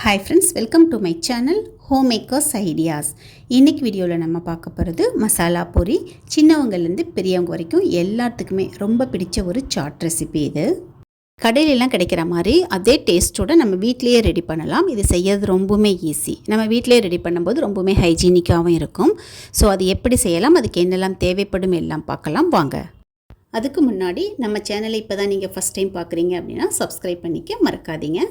Hi friends welcome to my channel home makers ideas இன்றைக்கி வீடியோவில் நம்ம பார்க்க போகிறது மசாலா பொரி. சின்னவங்கலேருந்து பெரியவங்க வரைக்கும் எல்லாத்துக்குமே ரொம்ப பிடிச்ச ஒரு சாட் ரெசிபி இது. கடையிலலாம் கிடைக்கிற மாதிரி அதே டேஸ்ட்டோட நம்ம வீட்டிலேயே ரெடி பண்ணலாம். இது செய்யறது ரொம்பவுமே ஈஸி நம்ம வீட்டிலேயே ரெடி பண்ணும்போது ரொம்பவுமே ஹைஜீனிக்காகவும் இருக்கும். ஸோ அது எப்படி செய்யலாம் அதுக்கு என்னெல்லாம் தேவைப்படும் எல்லாம் பார்க்கலாம். வாங்க. அதுக்கு முன்னாடி நம்ம சேனலை இப்போ தான் நீங்கள் ஃபஸ்ட் டைம் பார்க்குறீங்க அப்படின்னா சப்ஸ்கிரைப் பண்ணிக்க மறக்காதீங்க.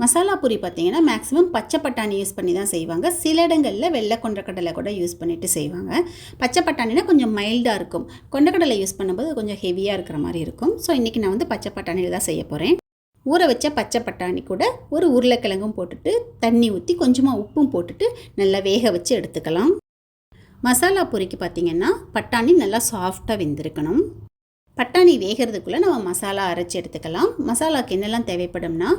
மசாலா பூரி பார்த்தீங்கன்னா மேக்ஸிமம் பச்சை பட்டாணி யூஸ் பண்ணி தான் செய்வாங்க. சில இடங்களில் வெள்ளை கொண்டக்கடலை கூட யூஸ் பண்ணிவிட்டு செய்வாங்க. பச்சை பட்டாணினா கொஞ்சம் மைல்டாக இருக்கும். கொண்டக்கடலை யூஸ் பண்ணும்போது கொஞ்சம் ஹெவியாக இருக்கிற மாதிரி இருக்கும். ஸோ இன்றைக்கி நான் வந்து பச்சை பட்டாணியில் தான் செய்ய போகிறேன் ஊற வச்ச பச்சை பட்டாணி கூட ஒரு உருளைக்கிழங்கும் போட்டுட்டு தண்ணி ஊற்றி கொஞ்சமாக உப்பும் போட்டுட்டு நல்லா வேக வச்சு எடுத்துக்கலாம். மசாலா பொரிக்கு பார்த்திங்கன்னா பட்டாணி நல்லா சாஃப்டாக வெந்திருக்கணும். பட்டாணி வேகிறதுக்குள்ளே நம்ம மசாலா அரைச்சி எடுத்துக்கலாம். மசாலாவுக்கு என்னெல்லாம் தேவைப்படும்னா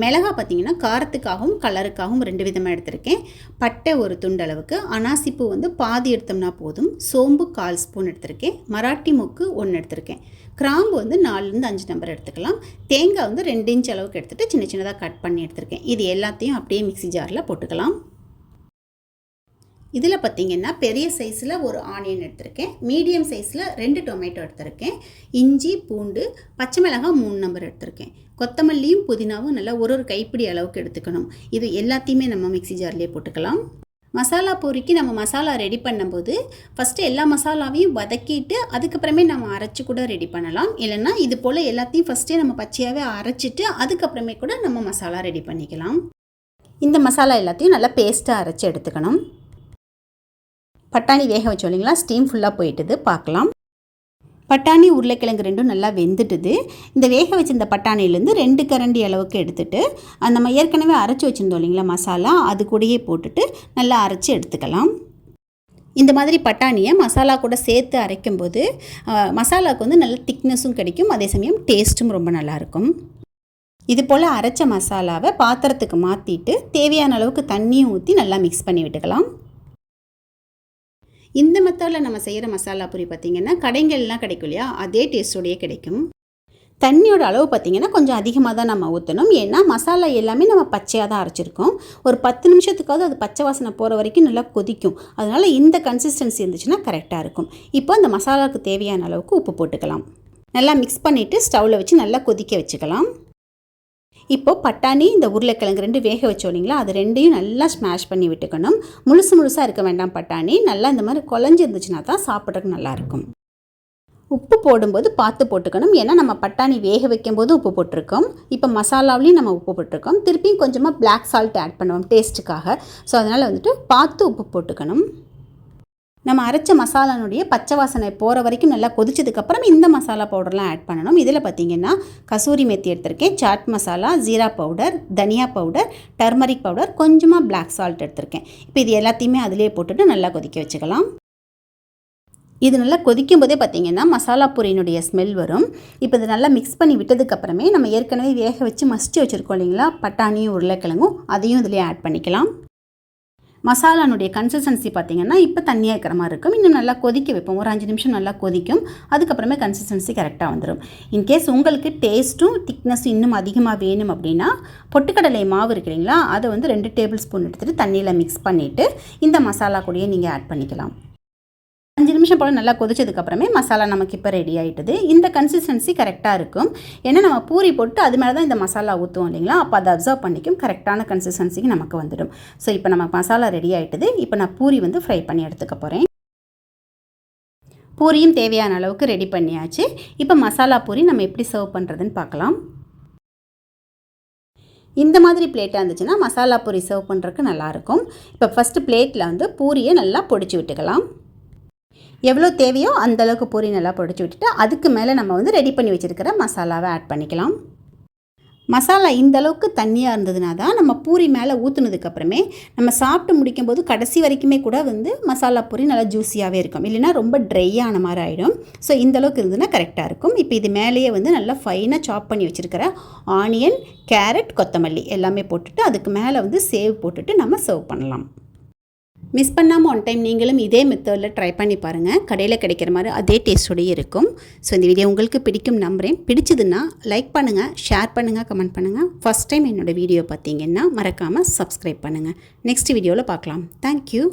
மிளகா பார்த்திங்கன்னா காரத்துக்காகவும் கலருக்காகவும் ரெண்டு விதமாக எடுத்திருக்கேன். பட்டை ஒரு துண்டு அளவுக்கு அனாசிப்பூ வந்து பாதி எடுத்தோம்னா போதும். சோம்பு கால் ஸ்பூன் எடுத்திருக்கேன். மராட்டி மூக்கு ஒன்று எடுத்திருக்கேன். கிராம்பு வந்து நாலுலேருந்து அஞ்சு நம்பர் எடுத்துக்கலாம். தேங்காய் வந்து ரெண்டு இன்ச் அளவுக்கு எடுத்துகிட்டு சின்ன சின்னதாக கட் பண்ணி எடுத்திருக்கேன். இது எல்லாத்தையும் அப்படியே மிக்ஸி ஜாரில் போட்டுக்கலாம். இதில் பார்த்தீங்கன்னா பெரிய சைஸில் ஒரு ஆனியன் எடுத்திருக்கேன். மீடியம் சைஸில் ரெண்டு டொமேட்டோ எடுத்திருக்கேன். இஞ்சி பூண்டு பச்சை மிளகாய் மூணு நம்பர் எடுத்திருக்கேன். கொத்தமல்லியும் புதினாவும் நல்லா ஒரு ஒரு கைப்பிடி அளவுக்கு எடுத்துக்கணும். இது எல்லாத்தையுமே நம்ம மிக்சி ஜார்லேயே போட்டுக்கலாம். மசாலா பொரிக்கு நம்ம மசாலா ரெடி பண்ணும்போது ஃபஸ்ட்டு எல்லா மசாலாவையும் வதக்கிட்டு அதுக்கப்புறமே நம்ம அரைச்சி கூட ரெடி பண்ணலாம். இல்லைன்னா இது போல் எல்லாத்தையும் ஃபஸ்ட்டே நம்ம பச்சையாகவே அரைச்சிட்டு அதுக்கப்புறமே கூட நம்ம மசாலா ரெடி பண்ணிக்கலாம். இந்த மசாலா எல்லாத்தையும் நல்லா பேஸ்ட்டாக அரைச்சி எடுத்துக்கணும். பட்டாணி வேக வச்சோம் இல்லைங்களா? ஸ்டீம் ஃபுல்லாக போயிட்டுது. பார்க்கலாம். பட்டாணி உருளைக்கிழங்கு ரெண்டும் நல்லா வெந்துட்டுது. இந்த வேக வச்சிருந்த பட்டாணிலேருந்து ரெண்டு கரண்டி அளவுக்கு எடுத்துட்டு நம்ம ஏற்கனவே அரைச்சி வச்சுருந்தோம் இல்லைங்களா மசாலா? அது கூடயே போட்டுட்டு நல்லா அரைச்சி எடுத்துக்கலாம். இந்த மாதிரி பட்டாணியை மசாலா கூட சேர்த்து அரைக்கும்போது மசாலாவுக்கு வந்து நல்ல திக்னஸும் கிடைக்கும். அதே சமயம் டேஸ்ட்டும் ரொம்ப நல்லாயிருக்கும் இது போல் அரைச்ச மசாலாவை பாத்திரத்துக்கு மாற்றிட்டு தேவையான அளவுக்கு தண்ணியும் ஊற்றி நல்லா மிக்ஸ் பண்ணி விட்டுக்கலாம். இந்த மெத்தடில் நம்ம செய்கிற மசாலா பூரி பார்த்திங்கன்னா கடைங்கள்லாம் கிடைக்கும் இல்லையா? அதே டேஸ்டோடையே கிடைக்கும். தண்ணியோட அளவு பார்த்திங்கன்னா கொஞ்சம் அதிகமாக தான் நம்ம ஊற்றணும் ஏன்னா மசாலா எல்லாமே நம்ம பச்சையாக தான் அரைச்சிருக்கோம். ஒரு பத்து நிமிஷத்துக்காவது அது பச்சை வாசனை போகிற வரைக்கும் நல்லா கொதிக்கும். அதனால் இந்த கன்சிஸ்டன்சி இருந்துச்சுன்னா கரெக்டாக இருக்கும். இப்போ அந்த மசாலாவுக்கு தேவையான அளவுக்கு உப்பு போட்டுக்கலாம். நல்லா மிக்ஸ் பண்ணிவிட்டு ஸ்டவ்வில் வச்சு நல்லா கொதிக்க வச்சுக்கலாம். இப்போது பட்டாணி இந்த உருளைக்கிழங்கு ரெண்டு வேக வச்சோம் இல்லைங்களா? அது ரெண்டையும் நல்லா ஸ்மாஷ் பண்ணி விட்டுக்கணும். முழுசு முழுசாக இருக்க வேண்டாம் பட்டாணி. நல்லா இந்த மாதிரி குழஞ்சி இருந்துச்சுன்னா தான் சாப்பிட்றதுக்கு நல்லாயிருக்கும் உப்பு போடும்போது பார்த்து போட்டுக்கணும். ஏன்னா நம்ம பட்டாணி வேக வைக்கும்போது உப்பு போட்டிருக்கோம். இப்போ மசாலாவிலையும் நம்ம உப்பு போட்டிருக்கோம். திருப்பியும் கொஞ்சமாக பிளாக் சால்ட் ஆட் பண்ணுவோம் டேஸ்ட்டுக்காக ஸோ அதனால் வந்துட்டு பார்த்து உப்பு போட்டுக்கணும். நம்ம அரைச்ச மசாலானுடைய பச்சை வாசனை போகிற வரைக்கும் நல்லா கொதிச்சதுக்கப்புறம் இந்த மசாலா பவுடர்லாம் ஆட் பண்ணணும். இதில் பார்த்தீங்கன்னா கசூரி மெத்தி எடுத்திருக்கேன். சாட் மசாலா ஜீரா பவுடர் தனியா பவுடர் டர்மரிக் பவுடர் கொஞ்சமாக பிளாக் சால்ட் எடுத்திருக்கேன். இப்போ இது எல்லாத்தையுமே அதிலே போட்டுட்டு நல்லா கொதிக்க வச்சுக்கலாம். இது நல்லா கொதிக்கும் போதே பார்த்தீங்கன்னா மசாலா பொரியினுடைய ஸ்மெல் வரும். இப்போ இது நல்லா மிக்ஸ் பண்ணி விட்டதுக்கப்புறமே நம்ம ஏற்கனவே வேக வச்சு மசிச்சு வச்சுருக்கோம் இல்லைங்களா? பட்டாணியும் உருளைக்கிழங்கும் அதையும் இதிலே ஆட் பண்ணிக்கலாம். மசாலானுடைய கன்சிஸ்டன்சி பார்த்தீங்கன்னா இப்போ தண்ணியாக இருக்கிற மாதிரி இருக்கும். இன்னும் நல்லா கொதிக்க வைப்போம். ஒரு அஞ்சு நிமிஷம் நல்லா கொதிக்கும். அதுக்கப்புறமே கன்சிஸ்டன்சி கரெக்டாக வந்துடும் இன்கேஸ் உங்களுக்கு டேஸ்ட்டும் திக்னஸும் இன்னும் அதிகமாக வேணும் அப்படின்னா பொட்டுக்கடலை மாவு இருக்கு இல்லைங்களா? அதை வந்து ரெண்டு டேபிள் ஸ்பூன் எடுத்துகிட்டு தண்ணியில் மிக்ஸ் பண்ணிவிட்டு இந்த மசாலா கூடயே நீங்கள் ஆட் பண்ணிக்கலாம். அஞ்சு நிமிஷம் போல் நல்லா கொதிச்சதுக்கப்புறமே மசாலா நமக்கு இப்போ ரெடி ஆகிட்டுது இந்த கன்சிஸ்டன்சி கரெக்டாக இருக்கும். ஏன்னா நம்ம பூரி போட்டு அது மேலே தான் இந்த மசாலா ஊற்றுவோம் இல்லைங்களா? அப்போ அதை அப்சர்வ் பண்ணிக்கும். கரெக்டான கன்சிஸ்டன்சிக்கு நமக்கு வந்துடும். ஸோ இப்போ நம்ம மசாலா ரெடி ஆகிட்டுது இப்போ நான் பூரி வந்து ஃப்ரை பண்ணி எடுத்துக்க போகிறேன் பூரியும் தேவையான அளவுக்கு ரெடி பண்ணியாச்சு. இப்போ மசாலா பூரி நம்ம எப்படி சர்வ் பண்ணுறதுன்னு பார்க்கலாம். இந்த மாதிரி பிளேட்டாக இருந்துச்சுன்னா மசாலா பூரி சர்வ் பண்ணுறதுக்கு நல்லாயிருக்கும் இப்போ ஃபஸ்ட்டு பிளேட்டில் வந்து பூரியை நல்லா பொடிச்சு விட்டுக்கலாம். எவ்வளோ தேவையோ அந்தளவுக்கு பூரி நல்லா பொடிச்சு விட்டுட்டு அதுக்கு மேலே நம்ம வந்து ரெடி பண்ணி வச்சுருக்கிற மசாலாவை ஆட் பண்ணிக்கலாம். மசாலா இந்த அளவுக்கு தண்ணியாக இருந்ததுனா தான் நம்ம பூரி மேலே ஊற்றுனதுக்கப்புறமே நம்ம சாப்பிட்டு முடிக்கும்போது கடைசி வரைக்குமே கூட வந்து மசாலா பூரி நல்லா ஜூஸியாகவே இருக்கும். இல்லைன்னா ரொம்ப ட்ரையான மாதிரி ஆகிடும் ஸோ இந்தளவுக்கு இருந்ததுன்னா கரெக்டாக இருக்கும். இப்போ இது மேலேயே வந்து நல்லா ஃபைனாக சாப் பண்ணி வச்சுருக்கிற ஆனியன் கேரட் கொத்தமல்லி எல்லாமே போட்டுட்டு அதுக்கு மேலே வந்து சேவ் போட்டுட்டு நம்ம சர்வ் பண்ணலாம். மிஸ் பண்ணாமல் ஒன் டைம் நீங்களும் இதே மெத்தடில் ட்ரை பண்ணி பாருங்கள் கடையில் கிடைக்கிற மாதிரி அதே டேஸ்டோடயே இருக்கும். ஸோ இந்த வீடியோ உங்களுக்கு பிடிக்கும் நம்புகிறேன் பிடிச்சதுன்னா லைக் பண்ணுங்கள் ஷேர் பண்ணுங்கள் கமெண்ட் பண்ணுங்கள் ஃபஸ்ட் டைம் என்னோடய வீடியோ பார்த்தீங்கன்னா மறக்காமல் சப்ஸ்கிரைப் பண்ணுங்கள் நெக்ஸ்ட் வீடியோவில் பார்க்கலாம் தேங்க்யூ